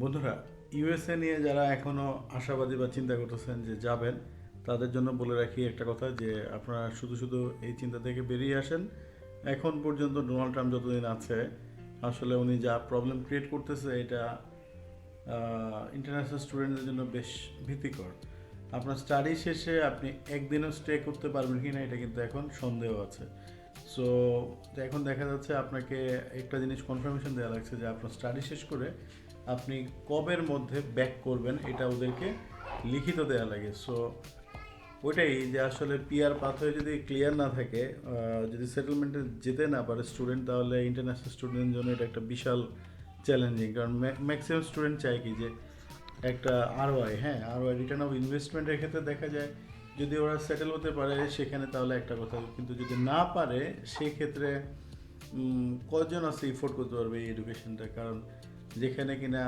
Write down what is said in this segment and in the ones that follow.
বন্ধুরা ইউএসএ নিয়ে যারা এখনও আশাবাদী বা চিন্তা করতেছেন যে যাবেন, তাদের জন্য বলে রাখি একটা কথা যে আপনারা শুধু শুধু এই চিন্তা থেকে বেরিয়ে আসেন। এখন পর্যন্ত ডোনাল্ড ট্রাম্প যতদিন আছে, আসলে উনি যা প্রবলেম ক্রিয়েট করতেছে, এটা ইন্টারন্যাশনাল স্টুডেন্টদের জন্য বেশ ভীতিকর। আপনার স্টাডি শেষে আপনি একদিনও স্টে করতে পারবেন কি না এটা কিন্তু এখন সন্দেহ আছে। সো এখন দেখা যাচ্ছে আপনাকে একটা জিনিস কনফার্মেশন দেওয়া লাগছে যে আপনার স্টাডি শেষ করে আপনি কবের মধ্যে ব্যাক করবেন এটা ওদেরকে লিখিত দেওয়া লাগে। সো ওইটাই যে আসলে পিয়ার পাথয়ে যদি ক্লিয়ার না থাকে যদি সেটেলমেন্টে যেতে না পারে স্টুডেন্ট তাহলে ইন্টারন্যাশনাল স্টুডেন্টের জন্য এটা একটা বিশাল চ্যালেঞ্জিং কারণ ম্যাক্সিমাম স্টুডেন্ট চায় কি যে একটা আরওয়াই হ্যাঁ আরওয়াই রিটার্ন অফ ইনভেস্টমেন্টের ক্ষেত্রে দেখা যায় যদি ওরা সেটেল হতে পারে সেখানে তাহলে একটা কথা। কিন্তু যদি না পারে সেক্ষেত্রে উম, কজন আছে ইফোর্ড করতে পারবে এই এডুকেশনটা কারণ যেখানে কিনা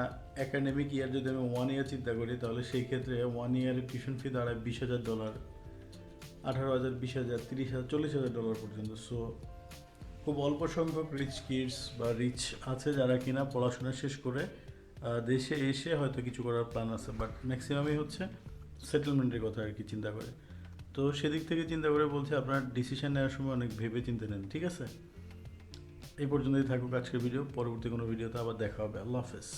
একাডেমিক ইয়ার যদি আমি ওয়ান ইয়ার চিন্তা করি তাহলে সেই ক্ষেত্রে ওয়ান ইয়ার টিউশন ফি দাঁড়ায় বিশ হাজার ডলার আঠারো হাজার বিশ হাজার তিরিশ হাজার চল্লিশ হাজার ডলার পর্যন্ত। সো খুব অল্প সংখ্যক রিচ কিডস বা রিচ আছে যারা কিনা পড়াশোনা শেষ করে দেশে এসে হয়তো কিছু করার প্ল্যান আছে। বাট ম্যাক্সিমামই হচ্ছে সেটেলমেন্টের কথা আর কি চিন্তা করে। তো সেদিক থেকে চিন্তা করে বলছে, আপনার ডিসিশন নেওয়ার সময় অনেক ভেবে চিন্তে নেন, ঠিক আছে? এই পর্যন্তই থাকুক আজকের ভিডিও পরবর্তী কোনো ভিডিওতে আবার দেখা হবে। আল্লাহ হাফেজ।